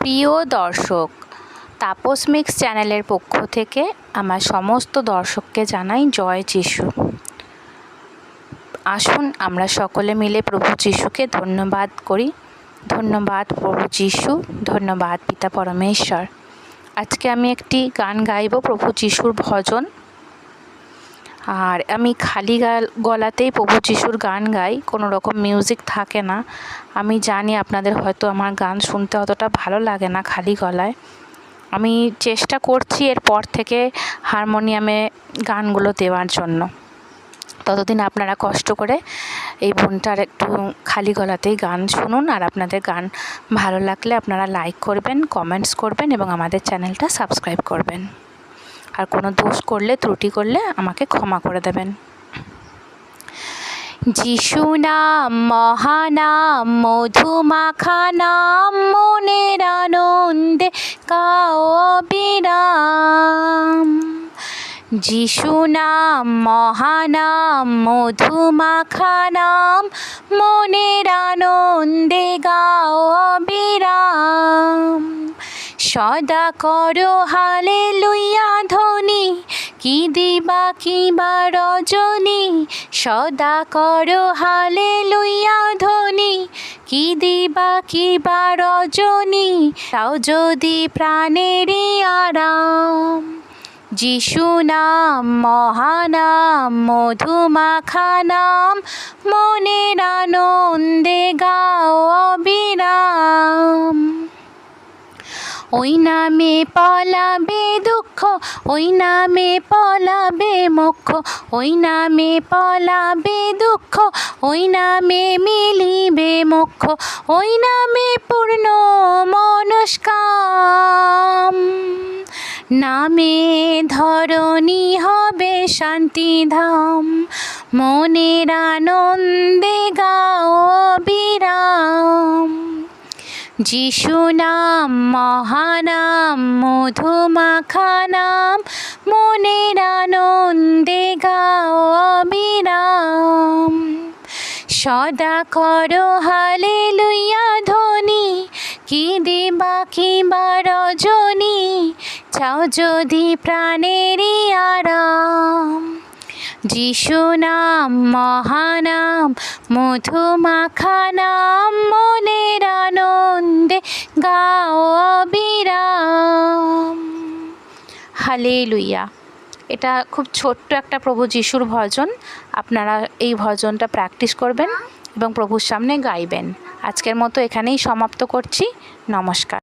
প্রিয় দর্শক, তাপস মিক্স চ্যানেলের পক্ষ থেকে আমার সমস্ত দর্শককে জানাই জয় যিশু। আসুন আমরা সকলে মিলে প্রভু যিশুকে ধন্যবাদ করি। ধন্যবাদ প্রভু যিশু, ধন্যবাদ পিতা পরমেশ্বর। আজকে আমি একটি গান গাইব প্রভু যিশুর ভজন। আর আমি খালি গাল- গলাতেই প্রভু যিশুর গান গাই, কোনো রকম মিউজিক থাকে না। আমি জানি আপনাদের হয়তো আমার গান শুনতে অতটা ভালো লাগে না খালি গলায়। আমি চেষ্টা করছি এরপর থেকে হারমোনিয়ামে গানগুলো দেওয়ার জন্য। ততদিন আপনারা কষ্ট করে এই বোনটার একটু খালি গলাতেই গান শুনুন, আর আপনাদের গান ভালো লাগলে আপনারা লাইক করবেন কমেন্টস করবেন, এবং আমাদের চ্যানেলটা সাবস্ক্রাইব করবেন। আর কোনো দোষ করলে, ত্রুটি করলে আমাকে ক্ষমা করে দেবেন। যিশু নাম, মহানাম মধুমাখা নাম মনের আনন্দে গাও অবিরাম। যিশু নাম, মহানাম মধুমাখা নাম মনের আনন্দে গাও অবিরাম। সদা করো হালে লুইয়া কি দিবা কিবা রজনী? সদা করো হালে লুইয়া ধ্বনি। কি দিবা কিবা রজনী? তাও যদি প্রাণেরই আরাম। যিশু নাম, মহানাম, মধুমাখা নাম, মনের আনন্দে ওই নামে পলাবে দুঃখ, ওই নামে পলাবে মোক্ষ, ওই নামে পলাবে দুঃখ, ওই নামে মিলিবে মোক্ষ, ওই নামে পূর্ণ মনস্কাম। নামে ধরণী হবে শান্তিধাম, মনের আনন্দে যিশু নাম মহানাম, মধুমাখানাম, মনের আনন্দে গাও অবিরাম। সদা করো হালে লুইয়া ধ্বনি কি দিবা কিবা রজনী? চাও যদি প্রাণেরই আরাম। যিশু নাম মহানাম, মধুমাখানাম, মনের আনন্দে হালে লুইয়া এটা খুব ছোট্ট একটা প্রভু যিশুর ভজন। আপনারা এই ভজনটা প্র্যাকটিস করবেন এবং প্রভুর সামনে গাইবেন। আজকের মতো এখানেই সমাপ্ত করছি। নমস্কার।